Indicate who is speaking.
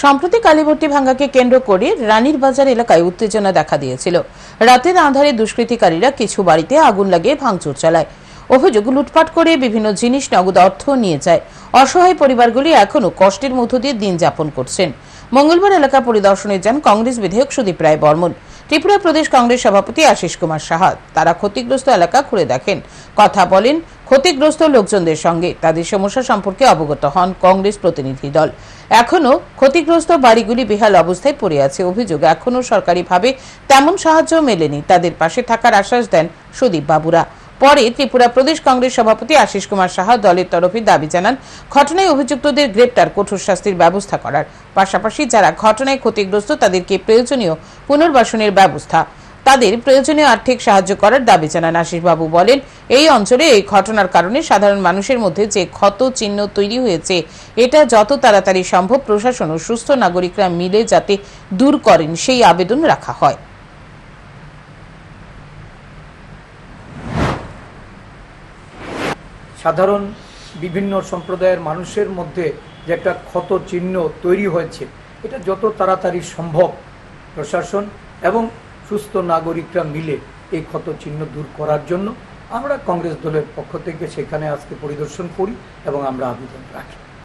Speaker 1: সম্প্রতি কালীবর্তী ভাঙ্গাকে কেন্দ্র করে রানীর বাজার এলাকায় উত্তেজনা দেখা দিয়েছিল। রাতের আধারে দুষ্কৃতিকারীরা কিছু বাড়িতে আগুন লাগিয়ে ভাঙচুর চালায়। অভিযোগ লুটপাট করে বিভিন্ন জিনিস, নগদ অর্থ নিয়ে যায়। অসহায় পরিবারগুলি এখনও কষ্টের মধ্য দিয়ে দিন যাপন করছেন। মঙ্গলবার এলাকা পরিদর্শনে যান কংগ্রেস বিধায়ক সুদীপ রায় বর্মন। ত্রিপুরা প্রদেশ কংগ্রেস সভাপতি আশিস কুমার সাহা তারা ক্ষতিগ্রস্ত এলাকা ঘুরে দেখেন। কথা বলেন ক্ষতিগ্রস্ত লোকজনদের সঙ্গে। তাদের সমস্যা সম্পর্কে অবগত হন কংগ্রেস প্রতিনিধি দল। এখনও ক্ষতিগ্রস্ত বাড়িগুলি বেহাল অবস্থায় পড়ে আছে। অভিযোগ এখনও সরকারিভাবে তেমন সাহায্য মেলেনি। তাদের পাশে থাকার আশ্বাস দেন সুদীপ বাবুরা। পরে ত্রিপুরা প্রদেশ কংগ্রেস সভাপতি আশিস কুমার সাহা দলের তরফে দাবি জানান, ঘটনায় অভিযুক্তদের গ্রেপ্তার, কঠোর শাস্তির ব্যবস্থা করার। পাশাপাশি যারা ঘটনায় ক্ষতিগ্রস্ত, তাদেরকে প্রয়োজনীয় পুনর্বাসনের ব্যবস্থা, তাদের প্রয়োজনীয় আর্থিক সাহায্য করার দাবি জানান আশিসবাবু বলেন, এই অঞ্চলে এই ঘটনার কারণে সাধারণ মানুষের মধ্যে যে ক্ষত চিহ্ন তৈরি হয়েছে, এটা যত তাড়াতাড়ি সম্ভব প্রশাসন ও সুস্থ নাগরিকরা মিলে যাতে দূর করেন, সেই আবেদন রাখা হয়।
Speaker 2: সাধারণ বিভিন্ন সম্প্রদায়ের মানুষের মধ্যে যে একটা ক্ষত চিহ্ন তৈরি হয়েছে, এটা যত তাড়াতাড়ি সম্ভব প্রশাসন এবং সুস্থ নাগরিকরা মিলে এই ক্ষত চিহ্ন দূর করার জন্য আমরা কংগ্রেস দলের পক্ষ থেকে সেখানে আজকে পরিদর্শন করি এবং আমরা আবেদন রাখি।